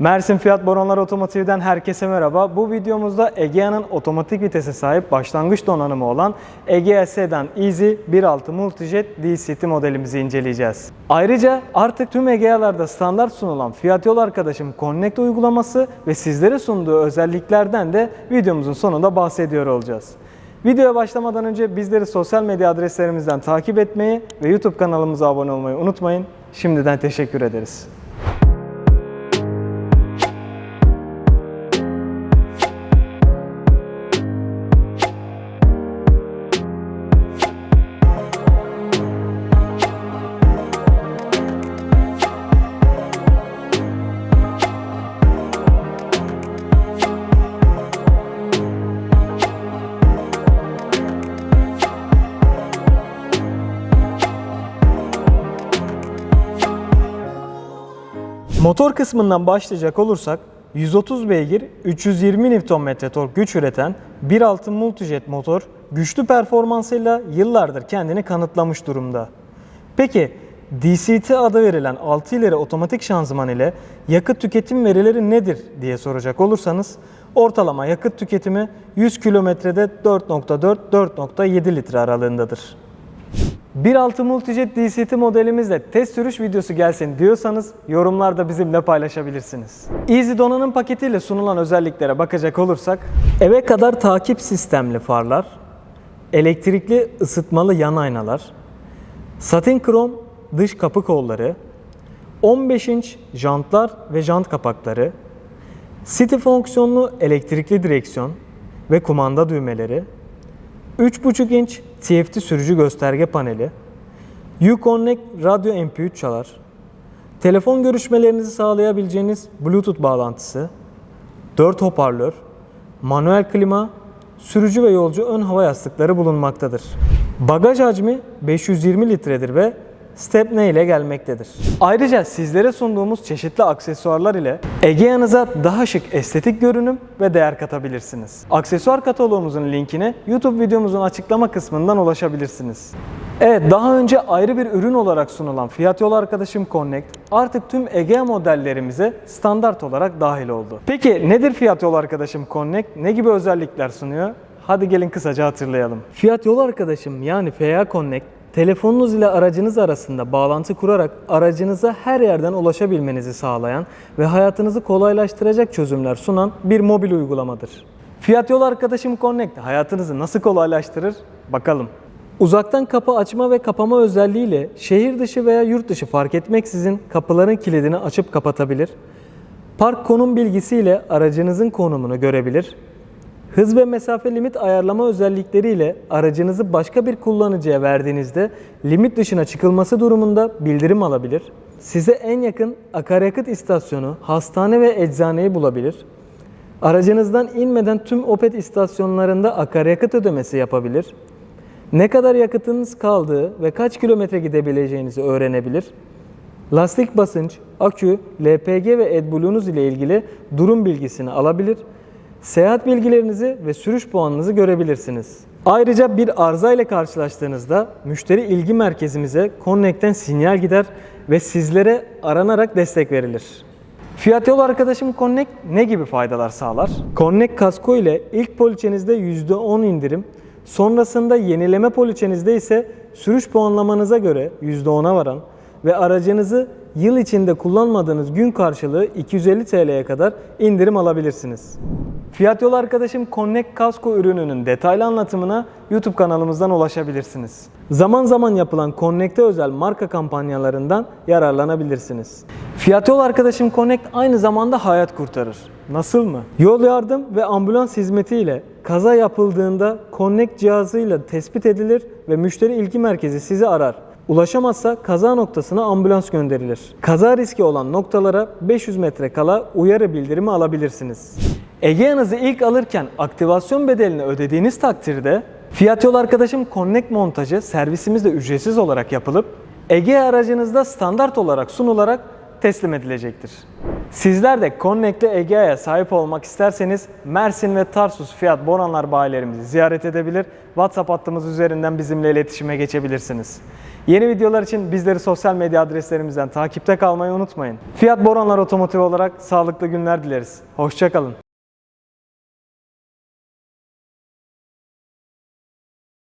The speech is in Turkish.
Mersin Fiyat Boronlar Otomotiv'den herkese merhaba. Bu videomuzda Egea'nın otomatik vitese sahip başlangıç donanımı olan Egea Sedan Easy 1.6 Multijet DCT modelimizi inceleyeceğiz. Ayrıca artık tüm Egea'larda standart sunulan Fiyat Yol Arkadaşım Connect uygulaması ve sizlere sunduğu özelliklerden de videomuzun sonunda bahsediyor olacağız. Videoya başlamadan önce bizleri sosyal medya adreslerimizden takip etmeyi ve YouTube kanalımıza abone olmayı unutmayın. Şimdiden teşekkür ederiz. Motor kısmından başlayacak olursak 130 beygir, 320 Nm tork güç üreten 1.6 Multijet motor güçlü performansıyla yıllardır kendini kanıtlamış durumda. Peki DCT adı verilen 6 ileri otomatik şanzıman ile yakıt tüketim verileri nedir diye soracak olursanız ortalama yakıt tüketimi 100 kilometrede 4.4-4.7 litre aralığındadır. 1.6 Multijet DCT modelimizle test sürüş videosu gelsin diyorsanız yorumlarda bizimle paylaşabilirsiniz. Easy donanım paketiyle sunulan özelliklere bakacak olursak eve kadar takip sistemli farlar, elektrikli ısıtmalı yan aynalar, satin krom dış kapı kolları, 15 inç jantlar ve jant kapakları, City fonksiyonlu elektrikli direksiyon ve kumanda düğmeleri, 3.5 inç TFT sürücü gösterge paneli, Uconnect radyo MP3 çalar, telefon görüşmelerinizi sağlayabileceğiniz Bluetooth bağlantısı, 4 hoparlör, manuel klima, sürücü ve yolcu ön hava yastıkları bulunmaktadır. Bagaj hacmi 520 litredir ve stepney ile gelmektedir. Ayrıca sizlere sunduğumuz çeşitli aksesuarlar ile Egea'nıza daha şık estetik görünüm ve değer katabilirsiniz. Aksesuar kataloğumuzun linkine YouTube videomuzun açıklama kısmından ulaşabilirsiniz. Evet daha önce ayrı bir ürün olarak sunulan Fiyat Yol Arkadaşım Connect artık tüm Egea modellerimize standart olarak dahil oldu. Peki nedir Fiyat Yol Arkadaşım Connect? Ne gibi özellikler sunuyor? Hadi gelin kısaca hatırlayalım. Fiyat Yol Arkadaşım yani FA Connect telefonunuz ile aracınız arasında bağlantı kurarak aracınıza her yerden ulaşabilmenizi sağlayan ve hayatınızı kolaylaştıracak çözümler sunan bir mobil uygulamadır. Fiyat Yol Arkadaşım Connect hayatınızı nasıl kolaylaştırır? Bakalım. Uzaktan kapı açma ve kapama özelliğiyle şehir dışı veya yurt dışı fark etmeksizin kapıların kilidini açıp kapatabilir. Park konum bilgisiyle aracınızın konumunu görebilir. Hız ve mesafe limit ayarlama özellikleriyle aracınızı başka bir kullanıcıya verdiğinizde limit dışına çıkılması durumunda bildirim alabilir. Size en yakın akaryakıt istasyonu, hastane ve eczaneyi bulabilir. Aracınızdan inmeden tüm Opet istasyonlarında akaryakıt ödemesi yapabilir. Ne kadar yakıtınız kaldığı ve kaç kilometre gidebileceğinizi öğrenebilir. Lastik basınç, akü, LPG ve AdBlue'nuz ile ilgili durum bilgisini alabilir. Seyahat bilgilerinizi ve sürüş puanınızı görebilirsiniz. Ayrıca bir arıza ile karşılaştığınızda müşteri ilgi merkezimize Connect'ten sinyal gider ve sizlere aranarak destek verilir. Fiyat Yol Arkadaşım Connect ne gibi faydalar sağlar? Connect kasko ile ilk poliçenizde %10 indirim, sonrasında yenileme poliçenizde ise sürüş puanlamanıza göre %10'a varan ve aracınızı yıl içinde kullanmadığınız gün karşılığı 250 TL'ye kadar indirim alabilirsiniz. Fiyat Yol Arkadaşım Connect Kasko ürününün detaylı anlatımına YouTube kanalımızdan ulaşabilirsiniz. Zaman zaman yapılan Connect'e özel marka kampanyalarından yararlanabilirsiniz. Fiyat Yol Arkadaşım Connect aynı zamanda hayat kurtarır. Nasıl mı? Yol yardım ve ambulans hizmeti ile kaza yapıldığında Connect cihazıyla tespit edilir ve müşteri ilgi merkezi sizi arar. Ulaşamazsa kaza noktasına ambulans gönderilir. Kaza riski olan noktalara 500 metre kala uyarı bildirimi alabilirsiniz. Egea'nızı ilk alırken aktivasyon bedelini ödediğiniz takdirde Fiyat Yol Arkadaşım Connect montajı servisimizde ücretsiz olarak yapılıp Egea aracınızda standart olarak sunularak teslim edilecektir. Sizler de Connect'le Egea'ya sahip olmak isterseniz Mersin ve Tarsus Fiyat Boranlar bayilerimizi ziyaret edebilir, WhatsApp hattımız üzerinden bizimle iletişime geçebilirsiniz. Yeni videolar için bizleri sosyal medya adreslerimizden takipte kalmayı unutmayın. Fiyat Boranlar Otomotiv olarak sağlıklı günler dileriz. Hoşçakalın.